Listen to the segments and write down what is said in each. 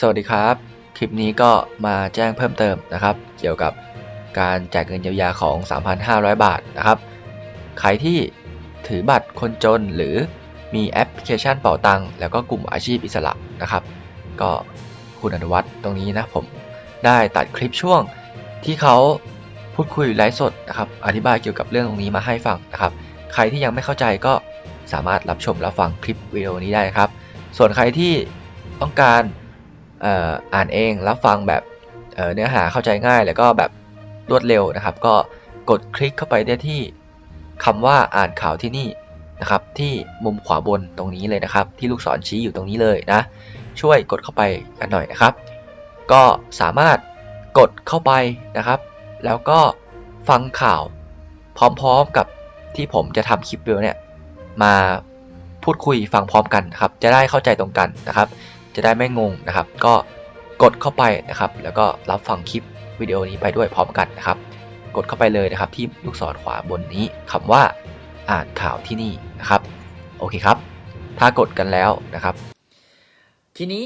สวัสดีครับ คลิปนี้ก็มาแจ้งเพิ่มเติมนะครับ เกี่ยวกับการแจกเงินเยียวยาของ 3,500 บาทนะครับใครที่ถือบัตรคนจนหรือมีแอปพลิเคชันเป๋าตังค์แล้วก็กลุ่มอาชีพอิสระนะครับ ก็คุณอนุวัฒน์ตรงนี้นะผมได้ตัดคลิปช่วงที่เขาพูดคุยไลฟ์สดนะครับอธิบายเกี่ยวกับเรื่องตรงนี้มาให้ฟังนะครับ ใครที่ยังไม่เข้าใจก็สามารถรับชมรับฟังคลิปวิดีโอนี้ได้ครับ ส่วนใครที่ต้องการ อ่านเองรับฟังแบบเเนื้อหาเข้าใจง่ายแล้วก็แบบรวดเร็วนะครับ ก็กดคลิกเข้าไปได้ที่คำว่าอ่านข่าวที่นี่นะครับ ที่มุมขวาบนตรงนี้เลยนะครับ ที่ลูกศรชี้อยู่ตรงนี้เลยนะ ช่วยกดเข้าไปกันหน่อยนะครับ ก็สามารถกดเข้าไปนะครับ แล้วก็ฟังข่าวพร้อมๆกับที่ผมจะทำคลิปวิดีโอเนี่ยมาพูดคุยฟังพร้อมกันครับ จะได้เข้าใจตรงกันนะครับ จะได้ไม่งงนะครับ ก็กดเข้าไปนะครับ แล้วก็รับฟังคลิปวิดีโอนี้ไปด้วยพร้อมกันนะครับ กดเข้าไปเลยนะครับ ที่ลูกศรขวาบนนี้คำว่าอ่านข่าวที่นี่นะครับ โอเคครับ ถ้ากดกันแล้วนะครับ ทีนี้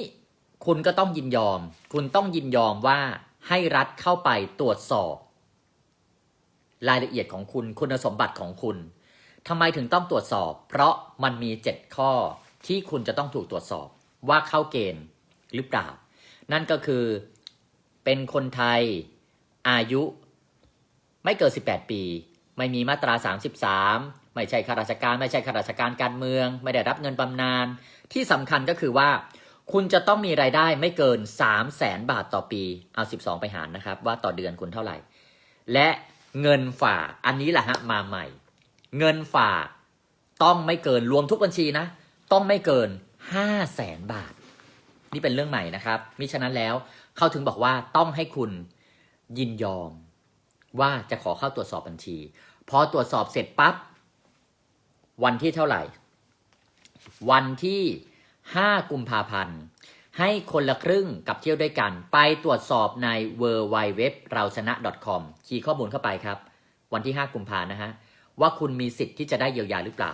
คุณก็ต้องยินยอม คุณต้องยินยอมว่าให้รัฐเข้าไปตรวจสอบ รายละเอียดของคุณคุณสมบัติของคุณทำไมถึงต้องตรวจสอบ เพราะมันมี 7 ข้อที่คุณจะต้องถูกตรวจสอบ ว่าเข้าเกณฑ์หรือเปล่า นั่นก็คือเป็นคนไทยอายุไม่เกิน 18 ปี ไม่มีมาตรา 33 ไม่ใช่ข้าราชการ ไม่ใช่ข้าราชการการเมือง ไม่ได้รับเงินบำนาญ ที่สำคัญก็คือว่า คุณจะต้องมีรายได้ไม่เกิน 3 0 0แสนบาทต่อปี เอา 12 ไปหารนะครับ ว่าต่อเดือนคุณเท่าไหร่ และเงินฝาก อันนี้แหละฮะมาใหม่ เงินฝากต้องไม่เกินรวมทุกบัญชีนะ ต้องไม่เกิน 5 0 0แสนบาท นี่เป็นเรื่องใหม่นะครับมิฉะนั้นแล้วเขาถึงบอกว่าต้องให้คุณยินยอม ว่าจะขอเข้าตรวจสอบบัญชี พอตรวจสอบเสร็จปั๊บวันที่เท่าไหร่ วันที่5กุมภาพันธ์ให้คนละครึ่งกับเที่ยวด้วยกัน ไปตรวจสอบใน w w w เราชนะ .com คีย์ข้อมูลเข้าไปครับ วันที่ 5 กุมภานะฮะ ว่าคุณมีสิทธิ์ที่จะได้เยียวยาหรือเปล่า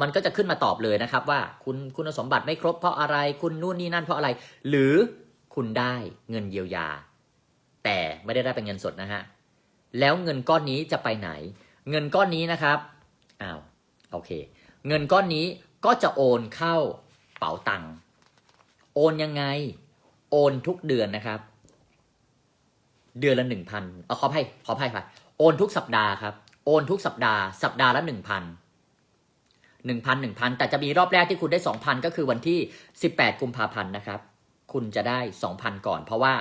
มันก็จะขึ้นมาตอบเลยนะครับว่าคุณคุณสมบัติไม่ครบเพราะอะไร คุณนู่นนี่นั่นเพราะอะไร หรือคุณได้เงินเยียวยา แต่ไม่ได้ได้เป็นเงินสดนะฮะแล้วเงินก้อนนี้จะไปไหน เงินก้อนนี้นะครับอ้าวโอเค เงินก้อนนี้ก็จะโอนเข้าเป๋าตังค์โอนยังไง โอนทุกเดือนนะครับ เดือนละหนึ่งพันเอาขออภัยขออภัยค่ะโอนทุกสัปดาห์ครับ โอนทุกสัปดาห์ สัปดาห์ละหนึ่งพัน หนึ่งพันหนึ่งพันแต่จะมีรอบแรกที่คุณได้สองพันก็คือวันที่สิบแปดกุมภาพันธ์นะครับ คุณจะได้สองพันก่อน เพราะว่า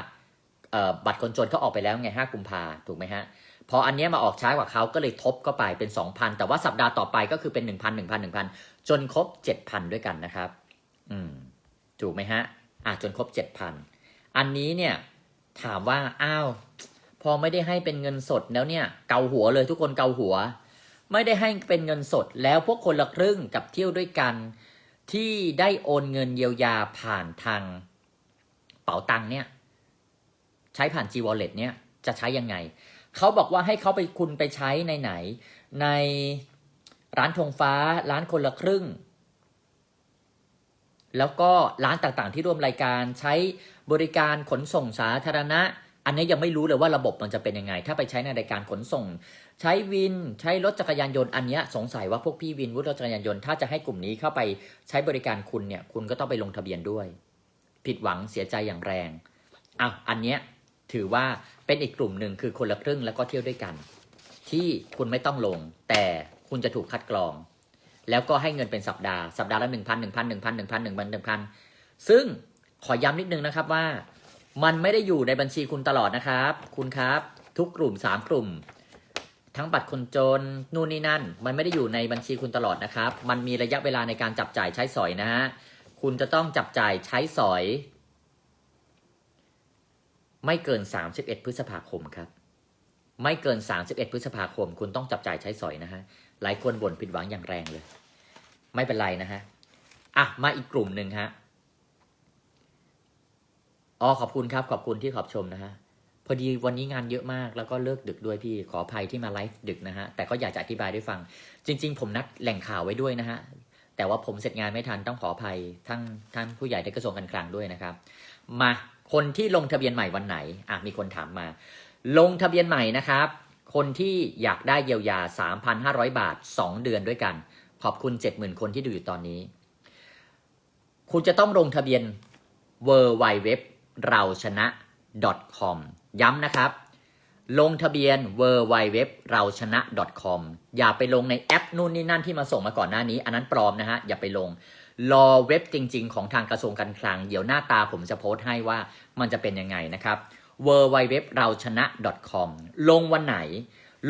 บัตรคนจนเขาออกไปแล้วไงห้ากุมภาถูกไหมฮะ พออันนี้มาออกช้ากว่าเขาก็เลยทบเข้าไปเป็น 2,000 แต่ว่าสัปดาห์ต่อไปก็คือเป็น 1,000 1,000 1,000 จนครบ 7,000 ด้วยกันนะครับ อืม ถูกไหมฮะ อะจนครบ 7,000 อันนี้เนี่ยถามว่า อ้าว พอไม่ได้ให้เป็นเงินสดแล้วเนี่ย เกาหัวเลยทุกคนเกาหัว ไม่ได้ให้เป็นเงินสดแล้วพวกคนละครึ่งกับเที่ยวด้วยกัน ที่ได้โอนเงินเยียวยาผ่านทางเป๋าตังค์เนี่ย ใช้ผ่าน G Wallet เนี่ยจะใช้ยังไง เขาบอกว่าให้เขาไปคุณไปใช้ในไหน ในร้านธงฟ้าร้านคนละครึ่ง แล้วก็ร้านต่างๆที่ร่วมรายการใช้บริการขนส่งสาธารณะ อันนี้ยังไม่รู้เลยว่าระบบมันจะเป็นยังไง ถ้าไปใช้ในรายการขนส่ง ใช้วินใช้รถจักรยานยนต์อันนี้สงสัยว่าพวกพี่วินรถจักรยานยนต์ถ้าจะให้กลุ่มนี้เข้าไปใช้บริการคุณเนี่ยคุณก็ต้องไปลงทะเบียนด้วย ผิดหวังเสียใจอย่างแรงอ้าวอันเนี้ยถือว่าเป็นอีกกลุ่มหนึ่งคือคนละครึ่งแล้วก็เที่ยวด้วยกัน ที่คุณไม่ต้องลง แต่คุณจะถูกคัดกรอง แล้วก็ให้เงินเป็นสัปดาห์สัปดาห์ละหนึ่งพันหนึ่งพันหนึ่งพันหนึ่งพันหนึ่งพันหนึ่งพันซึ่งขอย้ำนิดนึงนะครับว่า มันไม่ได้อยู่ในบัญชีคุณตลอดนะครับ คุณครับ ทุกกลุ่มสามกลุ่ม ทั้งบัตรคนจนนู่นนี่นั่น มันไม่ได้อยู่ในบัญชีคุณตลอดนะครับ มันมีระยะเวลาในการจับจ่ายใช้สอยนะฮะคุณจะต้องจับจ่ายใช้สอย ไม่เกิน 31 พฤษภาคมครับ ไม่เกิน 31 พฤษภาคม คุณต้องจับจ่ายใช้สอยนะฮะหลายคนบ่นผิดหวังอย่างแรงเลย ไม่เป็นไรนะฮะอะมาอีกกลุ่มหนึ่งฮะ อ๋อขอบคุณครับ ขอบคุณที่ขอบชมนะฮะพอดีวันนี้งานเยอะมากแล้วก็เลิกดึกด้วยพี่ขออภัยที่มาไลฟ์ดึกนะฮะแต่ก็อยากจะอธิบายด้วยฟัง จริง ๆ ผมนัดแหล่งข่าวไว้ด้วยนะฮะแต่ว่าผมเสร็จงานไม่ทันต้องขออภัยทั้งท่านผู้ใหญ่ในกระทรวงการคลังด้วยนะครับ มาคนที่ลงทะเบียนใหม่วันไหนอะมีคนถามมา ลงทะเบียนใหม่นะครับ คนที่อยากได้เยียวยา 3,500 บาท 2 เดือนด้วยกัน ขอบคุณ 70,000 คนที่ดูอยู่ตอนนี้ คุณจะต้องลงทะเบียน w w w เราชนะ .com ย้ำนะครับ ลงทะเบียน w w w เราชนะ .com อย่าไปลงในแอปนู่นนี่นั่นที่มาส่งมาก่อนหน้านี้ อันนั้นปลอมนะฮะ อย่าไปลง รอเว็บจริง ๆ ของทางกระทรวงการคลัง เดี๋ยวหน้าตาผมจะโพสต์ให้ว่ามันจะเป็นยังไงนะครับ w w w เราชนะ .com ลงวันไหน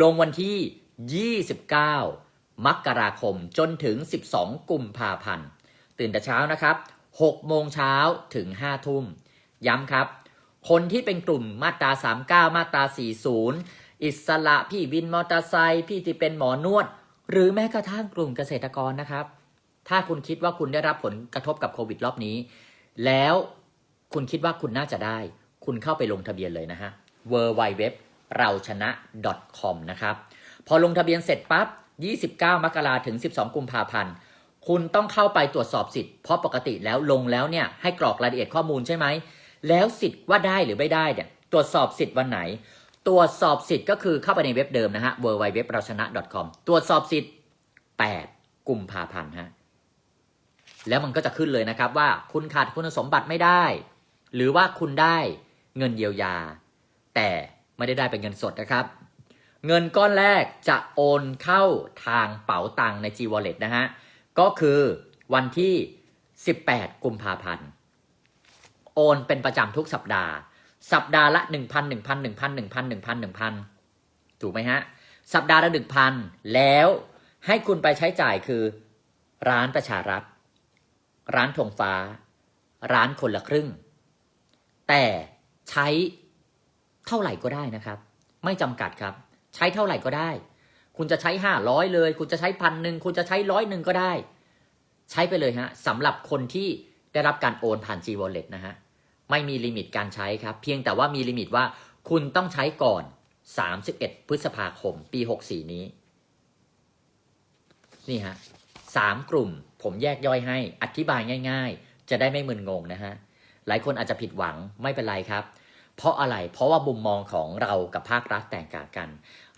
ลงวันที่ 29 มกราคมจนถึง 12 กุมภาพันธ์ ตื่นแต่เช้านะครับ6โมงเช้าถึง5ทุ่ม ย้ำครับ คนที่เป็นกลุ่มมาตรา 39 มาตรา 40 อิสระพี่วินมอเตอร์ไซค์พี่ที่เป็นหมอนวด หรือแม้กระทั่งกลุ่มเกษตรกรนะครับ ถ้าคุณคิดว่าคุณได้รับผลกระทบกับโควิดรอบนี้ แล้วคุณคิดว่าคุณน่าจะได้ คุณเข้าไปลงทะเบียนเลยนะฮะ w w w เราชนะ .com นะครับพอลงทะเบียนเสร็จปั๊บ 29 มกราถึง 12 กุมภาพันธ์ คุณต้องเข้าไปตรวจสอบสิทธิ์ เพราะปกติแล้วลงแล้วเนี่ยให้กรอกรายละเอียดข้อมูลใช่ไหม แล้วสิทธิ์ว่าได้หรือไม่ได้เนี่ยตรวจสอบสิทธิ์วันไหน ตรวจสอบสิทธิ์ก็คือเข้าไปในเว็บเดิมนะฮะ w w w เราชนะ .com ตรวจสอบสิทธิ์ 8 กุมภาพันธ์ฮะแล้วมันก็จะขึ้นเลยนะครับว่าคุณขาดคุณสมบัติไม่ได้ หรือว่าคุณได้เงินเยียวยา แต่ไม่ได้ได้เป็นเงินสดนะครับ เงินก้อนแรกจะโอนเข้าทางเป๋าตังใน G Wallet นะฮะก็คือวันที่ 18 กุมภาพันธ์ โอนเป็นประจำทุกสัปดาห์ สัปดาห์ละ 1,000 1,000 1,000 1,000 1,000 1,000ถูกไหมฮะ สัปดาห์ละ 1,000 แล้วให้คุณไปใช้จ่ายคือ ร้านประชารัฐ ร้านธงฟ้า ร้านคนละครึ่ง แต่ใช้เท่าไหร่ก็ได้นะครับ ไม่จำกัดครับ ใช้เท่าไหร่ก็ได้ คุณจะใช้ห้าร้อยเลย คุณจะใช้พันหนึ่งคุณจะใช้ร้อยหนึ่งก็ได้ ใช้ไปเลยฮะสำหรับคนที่ ได้รับการโอนผ่าน G Wallet นะฮะ ไม่มีลิมิตการใช้ครับ เพียงแต่ว่ามีลิมิตว่าคุณต้องใช้ก่อน 31 พฤษภาคม ปี 64 นี้ นี่ฮะสามกลุ่มผมแยกย่อยให้ อธิบายง่าย ๆ จะได้ไม่มึนงงนะฮะ หลายคนอาจจะผิดหวังไม่เป็นไรครับ เพราะอะไร เพราะว่ามุมมองของเรากับภาครัฐแตกต่างกัน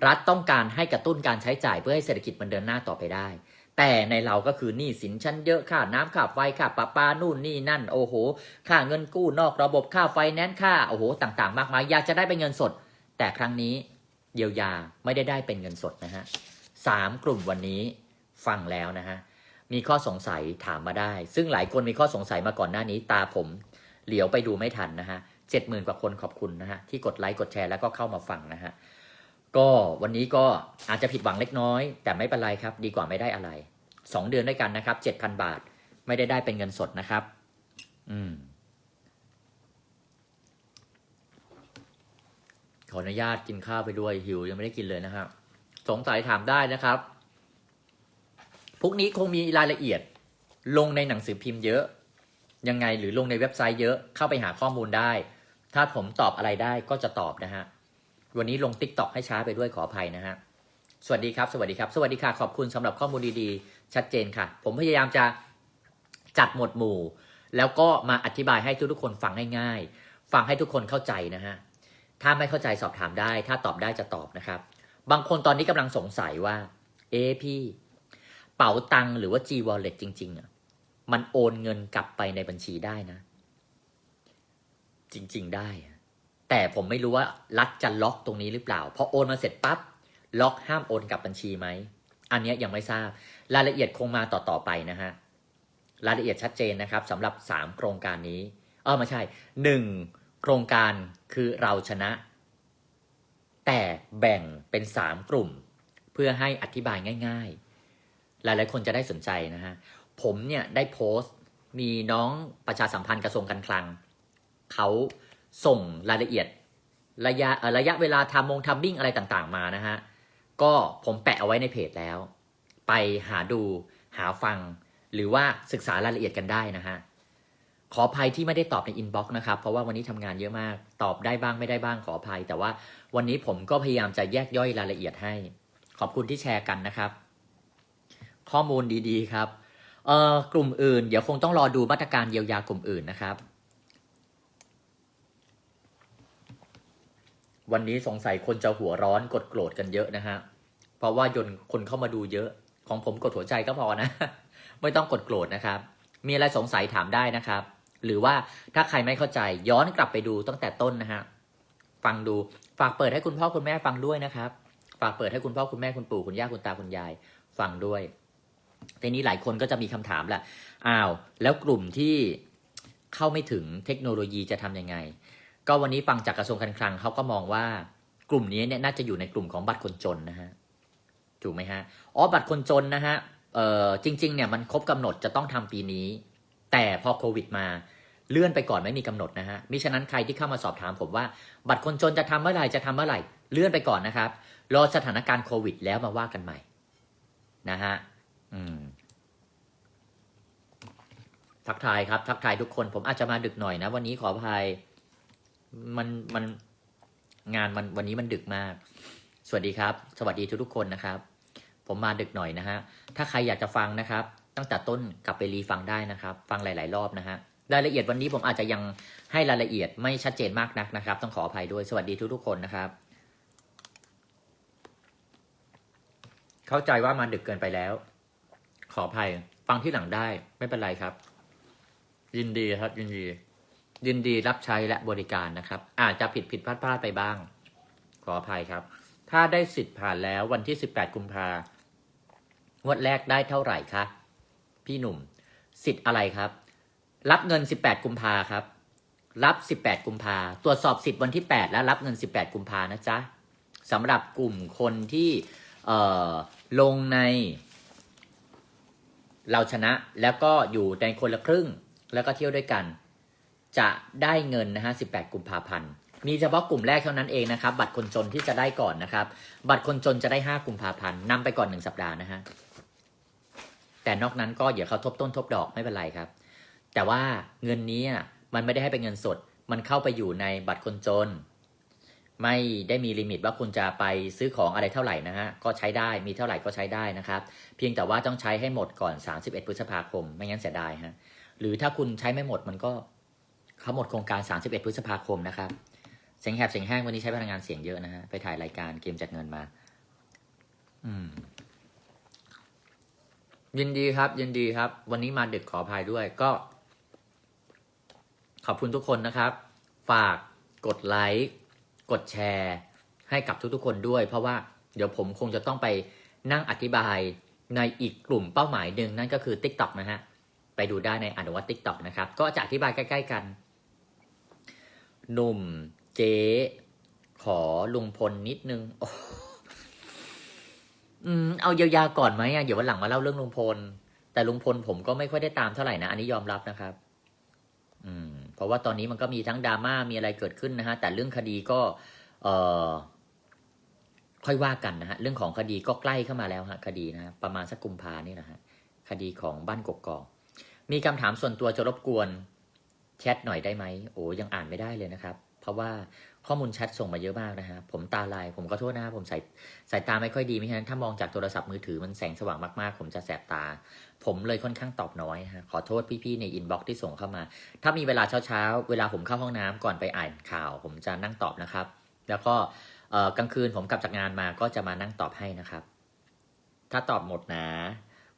รัฐต้องการให้กระตุ้นการใช้จ่ายเพื่อให้เศรษฐกิจมันเดินหน้าต่อไปได้ แต่ในเราก็คือหนี้สินชั้นเยอะค่าน้ำค่าไฟค่าประปานู่นนี่นั่น โอ้โห ค่าเงินกู้นอกระบบค่าไฟแนนซ์ค่าโอ้โหต่างๆ มากมายอยากจะได้เป็นเงินสด แต่ครั้งนี้เยียวยาไม่ได้ได้เป็นเงินสดนะฮะสามกลุ่มวันนี้ฟังแล้วนะฮะมีข้อสงสัยถามมาได้ ซึ่งหลายคนมีข้อสงสัยมาก่อนหน้านี้ ตาผมเหลียวไปดูไม่ทันนะฮะเจ็ดหมื่นกว่าคนขอบคุณนะฮะที่กดไลค์กดแชร์แล้วก็เข้ามาฟังนะฮะ ก็วันนี้ก็อาจจะผิดหวังเล็กน้อย แต่ไม่เป็นไรครับ ดีกว่าไม่ได้อะไรสองเดือนด้วยกันนะครับเจ็ดพันบาท ไม่ได้ได้เป็นเงินสดนะครับ อืม ขออนุญาตกินข้าวไปด้วยหิวยังไม่ได้กินเลยนะครับสงสัยถามได้นะครับพวกนี้คงมีรายละเอียด ลงในหนังสือพิมพ์เยอะ ยังไงหรือลงในเว็บไซต์เยอะเข้าไปหาข้อมูลได้ ถ้าผมตอบอะไรได้ก็จะตอบนะฮะ วันนี้ลงติ๊กต็อกให้ช้าไปด้วยขออภัยนะฮะ สวัสดีครับ สวัสดีครับ สวัสดีค่ะ ขอบคุณสำหรับข้อมูลดีๆ ชัดเจนค่ะ ผมพยายามจะจัดหมวดหมู่ แล้วก็มาอธิบายให้ทุกๆคนฟังง่ายๆ ฟังให้ทุกคนเข้าใจนะฮะ ถ้าไม่เข้าใจสอบถามได้ ถ้าตอบได้จะตอบนะครับ บางคนตอนนี้กำลังสงสัยว่า เอะพี่ เป๋าตังหรือว่า G Wallet จริงๆอะ มันโอนเงินกลับไปในบัญชีได้นะ จริง ๆ ได้ แต่ผมไม่รู้ว่ารัฐจะล็อกตรงนี้หรือเปล่าพอโอนมาเสร็จปั๊บล็อกห้ามโอนกลับบัญชีไหมอันนี้ยยังไม่ทราบรายละเอียดคงมาต่อๆไปนะฮะรายละเอียดชัดเจนนะครับสำหรับ 3 โครงการนี้เออไม่ใช่ 1 โครงการคือเราชนะ แต่แบ่งเป็น 3 กลุ่ม เพื่อให้อธิบายง่าย ๆ หลายๆคนจะได้สนใจนะฮะผมเนี่ยได้โพสต์มีน้องประชาสัมพันธ์กระทรวงการคลังเขา ส่งรายละเอียดระยะระยะเวลาทำมงทำบิ้งอะไรต่างๆมานะฮะ ก็ผมแปะเอาไว้ในเพจแล้ว ไปหาดูหาฟัง หรือว่าศึกษารายละเอียดกันได้นะฮะ ขออภัยที่ไม่ได้ตอบในอินบ็อกซ์นะครับ เพราะว่าวันนี้ทำงานเยอะมาก ตอบได้บ้างไม่ได้บ้างขออภัย แต่ว่าวันนี้ผมก็พยายามจะแยกย่อยรายละเอียดให้ ขอบคุณที่แชร์กันนะครับ ข้อมูลดีๆครับเอ่อกลุ่มอื่น เดี๋ยวคงต้องรอดูมาตรการเยียวยากลุ่มอื่นนะครับ วันนี้สงสัยคนจะหัวร้อนกดโกรธกันเยอะนะฮะ เพราะว่ายนคนเข้ามาดูเยอะ ของผมกดหัวใจก็พอนะ ไม่ต้องกดโกรธนะครับ มีอะไรสงสัยถามได้นะครับ หรือว่าถ้าใครไม่เข้าใจย้อนกลับไปดูตั้งแต่ต้นนะฮะ ฟังดูฝากเปิดให้คุณพ่อคุณแม่ฟังด้วยนะครับ ฝากเปิดให้คุณพ่อคุณแม่คุณปู่คุณย่าคุณตาคุณยายฟังด้วย ทีนี้หลายคนก็จะมีคำถามแหละ อ้าว แล้วกลุ่มที่เข้าไม่ถึงเทคโนโลยีจะทำยังไง ก็วันนี้ฟังจากกระทรวงการคลังเขาก็มองว่ากลุ่มนี้เนี่ยน่าจะอยู่ในกลุ่มของบัตรคนจนนะฮะถูกไหมฮะอ๋อบัตรคนจนนะฮะเอ่อจริง ๆ เนี่ยมันครบกำหนดจะต้องทำปีนี้ แต่พอโควิดมาเลื่อนไปก่อนไม่มีกำหนดนะฮะมิฉะนั้นใครที่เข้ามาสอบถามผมว่า บัตรคนจนจะทำเมื่อไหร่จะทำเมื่อไหร่เลื่อนไปก่อนนะครับรอสถานการณ์โควิด แล้วมาว่ากันใหม่นะฮะอืมทักทายครับ ทักทายทุกคนผมอาจจะมาดึกหน่อยนะ วันนี้ขออภัย มันมันงานมันวันนี้มันดึกมาก สวัสดีครับ สวัสดีทุกทุกคนนะครับ ผมมาดึกหน่อยนะฮะ ถ้าใครอยากจะฟังนะครับ ตั้งแต่ต้นกลับไปรีฟังได้นะครับ ฟังหลาย ๆ รอบนะฮะ รายละเอียดวันนี้ผมอาจจะยังให้รายละเอียดไม่ชัดเจนมากนักนะครับ ต้องขออภัยด้วย สวัสดีทุกๆคนนะครับ เข้าใจว่ามาดึกเกินไปแล้ว ขออภัย ฟังที่หลังได้ ไม่เป็นไรครับ ยินดีครับ ยินดี ยินดีรับใช้และบริการนะครับ อาจจะผิดผิดพลาดพลาดไปบ้าง ขออภัยครับ ถ้าได้สิทธิ์ผ่านแล้ววันที่ 18กุมภางวดแรกได้เท่าไหร่คะพี่หนุ่ม สิทธิ์อะไรครับ รับเงิน 18กุมภาครับ รับ 18กุมภาตรวจสอบสิทธิ์วันที่ 8 แล้วรับเงิน 18กุมภานะจ๊ะสำหรับกลุ่มคนที่ลงใน เราชนะแล้วก็อยู่ในคนละครึ่งแล้วก็เที่ยวด้วยกัน จะได้เงินนะฮะ 18 กุมภาพันธ์ มีเฉพาะกลุ่มแรกเท่านั้นเองนะครับ บัตรคนจนที่จะได้ก่อนนะครับ บัตรคนจนจะได้ 5 กุมภาพันธ์นำไปก่อน 1 สัปดาห์นะฮะ แต่นอกนั้นก็เดี๋ยวเขาทบต้นทบดอกไม่เป็นไรครับ แต่ว่าเงินนี้มันไม่ได้ให้เป็นเงินสด มันเข้าไปอยู่ในบัตรคนจน ไม่ได้มีลิมิตว่าคุณจะไปซื้อของอะไรเท่าไหร่นะฮะ ก็ใช้ได้ มีเท่าไหร่ก็ใช้ได้นะครับ เพียงแต่ว่าต้องใช้ให้หมดก่อน 31 พฤษภาคม ไม่งั้นเสียดายฮะ หรือถ้าคุณใช้ไม่หมดมันก็ เขาหมดโครงการ 31 พฤษภาคมนะครับ เสียงแหบเสียงแห้งวันนี้ใช้พลังงานเสียงเยอะนะฮะ ไปถ่ายรายการเกมจัดเงินมา อืม ยินดีครับ ยินดีครับ วันนี้มาดึกขออภัยด้วยก็ ขอบคุณทุกคนนะครับ ฝากกดไลค์ กดแชร์ ให้กับทุกๆคนด้วย เพราะว่าเดี๋ยวผมคงจะต้องไปนั่งอธิบายในอีกกลุ่มเป้าหมายหนึ่งนั่นก็คือ TikTok นะฮะ ไปดูได้ในอนุวัต TikTok นะครับ ก็จะอธิบายใกล้ ๆ กัน หนุ่ม เจ๊ขอลุงพลนิดนึงอืมเอาเยียวยาก่อนไหมอะเดี๋ยววันหลังมาเล่าเรื่องลุงพล แต่ลุงพลผมก็ไม่ค่อยได้ตามเท่าไหร่นะ อันนี้ยอมรับนะครับ อืม เพราะว่าตอนนี้มันก็มีทั้งดราม่ามีอะไรเกิดขึ้นนะฮะ แต่เรื่องคดีก็ เอ่อ ค่อยว่ากันนะฮะ เรื่องของคดีก็ใกล้เข้ามาแล้วฮะ คดีนะฮะประมาณสักกุมภานี่นะฮะ คดีของบ้านกกอก มีคำถามส่วนตัวจะรบกวน แชทหน่อยได้ไหมโอ้ยังอ่านไม่ได้เลยนะครับ เพราะว่าข้อมูลแชทส่งมาเยอะมากนะฮะผมตาลาย ผมขอโทษนะครับผมใส่สายตาไม่ค่อยดีไม่ฉะนั้นถ้ามองจากโทรศัพท์มือถือมันแสงสว่างมากๆ ผมจะแสบตา ผมเลยค่อนข้างตอบน้อยฮะขอโทษพี่ๆในอินบ็อกซ์ที่ส่งเข้ามา ถ้ามีเวลาเช้าๆ เวลาผมเข้าห้องน้ำก่อนไปอ่านข่าว ผมจะนั่งตอบนะครับ แล้วก็กลางคืนผมกลับจากงานมาก็จะมานั่งตอบให้นะครับ ถ้าตอบหมดนะ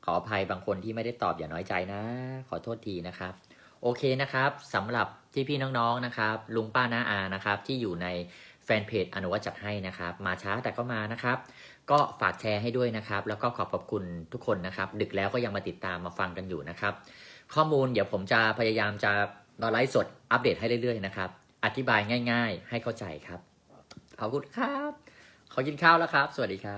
ขออภัยบางคนที่ไม่ได้ตอบอย่าน้อยใจนะ ขอโทษทีนะครับ โอเคนะครับสำหรับที่พี่น้องๆนะครับ ลุงป้าน้าอานะครับ ที่อยู่ในแฟนเพจอนุวัตจัดให้นะครับ มาช้าแต่ก็มานะครับ ก็ฝากแชร์ให้ด้วยนะครับ แล้วก็ขอบขอบคุณทุกคนนะครับ ดึกแล้วก็ยังมาติดตามมาฟังกันอยู่นะครับ ข้อมูลเดี๋ยวผมจะพยายามจะมาไลฟ์สดอัปเดตให้เรื่อยๆนะครับ อธิบายง่าย ๆ ให้เข้าใจครับขอบคุณครับ ขอกินข้าวแล้วครับ สวัสดีครับ